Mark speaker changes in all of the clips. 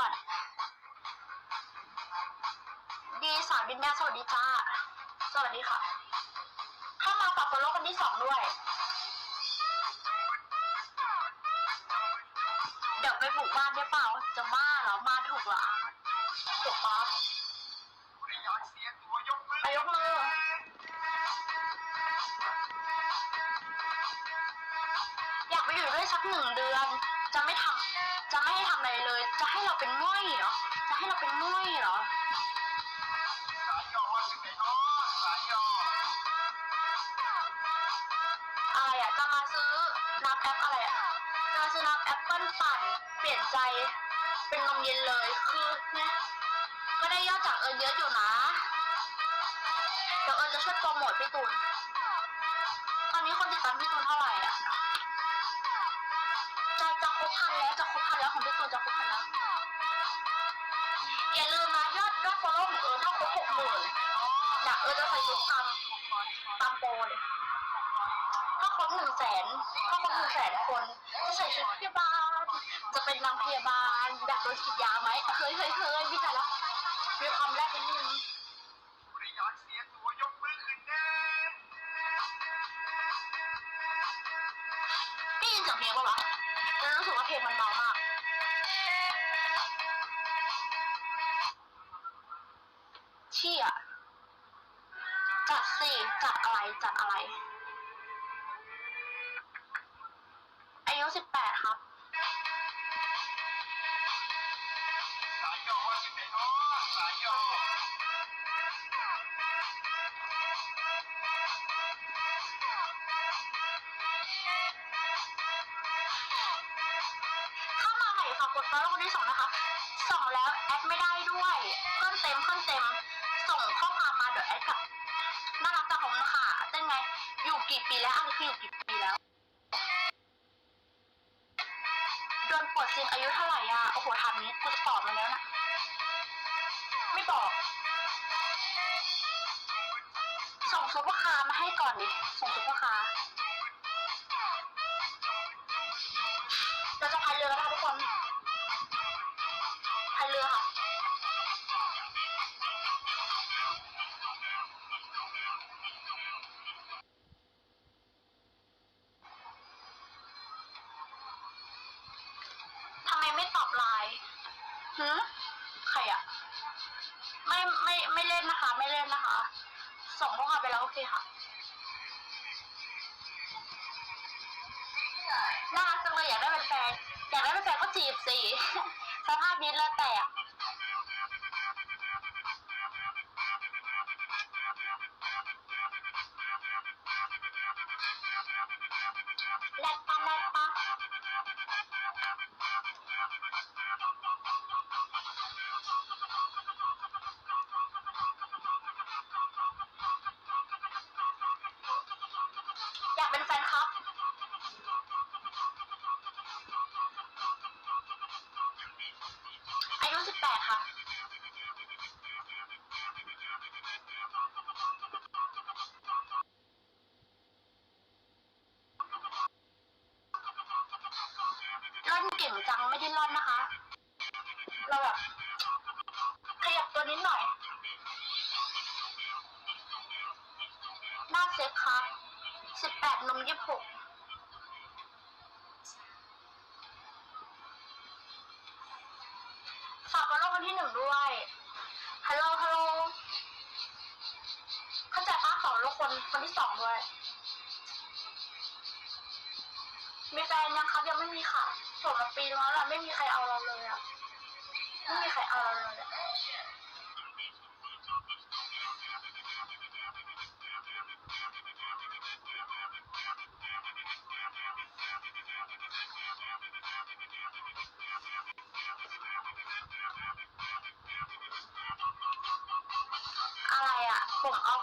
Speaker 1: วน ดีสาวดินแดงสวัสดีจ้า สวัสดีค่ะถ้ามาฝากคนโลกคนที่สองด้วย เดี๋ยวไปบุกบ้านได้เปล่า จะบ้าเหรอมาถูกเหรอถูกป๊อป
Speaker 2: อยากเสียกมือ
Speaker 1: ไปยกมืออยากไปอยู่ด้วยสักหนึ่งเดือน จะไม่ทำ จะไม่ให้ทำอะไรเลย จะให้เราเป็นง่อยเหรอ จะให้เราเป็นง่อยเหรอ
Speaker 2: สายยอว่าสิไหนเนาะสายยอ
Speaker 1: อะไรอะจะมาซื้อน้ำแอปอะไรอะจะมาซื้อน้ำแอปเปิ้ลปั่น เปลี่ยนใจ เป็นนมเย็นเลย คือเนี่ยก็ได้ยอดจากเอิญเยอะอยู่นะ เดี๋ยวเอิญจะช่วยโปรโมทพี่ตูน ตอนนี้คนติดตามพี่ตูนเท่าไหร่อะ นแล้วจะครบพันแล้วของพี่ตูนจะครบพันแล้วอย่าลืมนะยอดยอดฟอลโล่ของเอิญถ้าครบหกหมื่นเดี๋ยวเอิญจะใส่ชุดตามตามโปรเลยถ้าครบหนึ่งแสนถ้าครบหนึ่งแสนคนจะใส่ชุดพยาบาลจะเป็นนางพยาบาลอยากโดนฉีดยาไหมเฮ้ยเฮ้ยเฮ้ยพี่แต่ละมีความแรกนิดนึง
Speaker 2: อยากเสียตัวยกมือขึ้นแน่
Speaker 1: ได้ยินเสียงเพลงปะวะ แล้วรู้สึกว่าเพลงมันเบามาก เชี่ยจัดสิจัดอะไรจัดอะไรอายุสิบแปดครับ ค่ะกดฟอลโล่คนที่สองนะคะส่งแล้วแอดไม่ได้ด้วยเพิ่มเต็มเพิ่มเต็ม ส่งข้อความมาเดี๋ยวแอดกลับน่ารักจังของค่ะได้ไงอยู่กี่ปีแล้วอันนี้คืออยู่กี่ปีแล้วโดนปลดซิงอายุเท่าไหร่อะโอ้โหถามนี้กูจะตอบมาแล้วนะไม่ตอบส่งซุปเปอร์คาร์มาให้ก่อนดิส่งซุปเปอร์คาร์เราจะพายเรือกันนะคะทุกคน หือใครอะไม่ไม่ไม่เล่นนะคะ ไม่เล่นนะคะ ส่งข้อความไปแล้วโอเคค่ะน่ารักจังเลยอยากได้เป็นแฟนอยากได้เป็นแฟนก็จีบสิสภาพนี้แล้วแต่อะแลดปะแลดปะ ก่งจังไม่ได้ร่อนนะคะ เราแบบขยับตัวนิดหน่อย หน้าเซ็ตครับสิบแปดนมยี่สิบหกฝากกดโลกคนที่หนึ่งด้วย ฮัลโหลฮัลโหลเข้าใจป้าฝากโลกคนคนที่สองด้วย มีแฟนยังครับยังไม่มีค่ะโสดมาปีนึงแล้วแหละไม่มีใครเอาเราเลยอะไม่มีใครเอาเราเลยอะอะไรอะผมเอา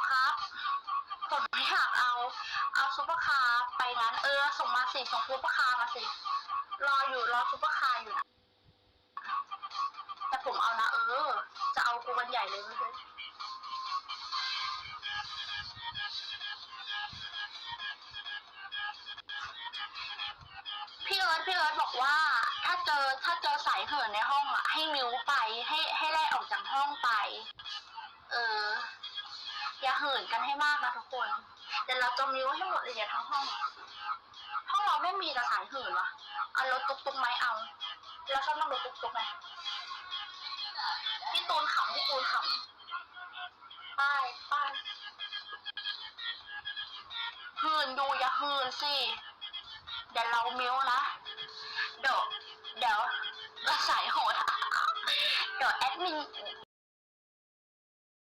Speaker 1: ส่งมาสิส่งซุปเปอร์คาร์มาสิ รออยู่รอซุปเปอร์คาร์อยู่นะแต่ผมเอานะเออ จะเอากูกันใหญ่เลยเว้ยพี่เอิร์ธพี่เอิร์ธบอกว่า ถ้าเจอถ้าเจอสายเหินในห้องอะ ให้มิวไปให้ให้ไล่ออกจากห้องไป เออ อย่าเหินกันให้มากนะทุกคนเดี๋ยวเราจะมิวให้หมดเลยเนี่ยทั้งห้อง ห้องเราไม่มีแต่สายเหินวะเอารถตุกตุกไหมเอาเราชอบนั่งรถตุกตุกไหมพี่ตูนขำพี่ตูนขำไปไปเหินดูอย่าเหินสิเดี๋ยวเรามิวนะเดี๋ยวเดี๋ยวเราสายโหดอะเดี๋ยวแอดมิน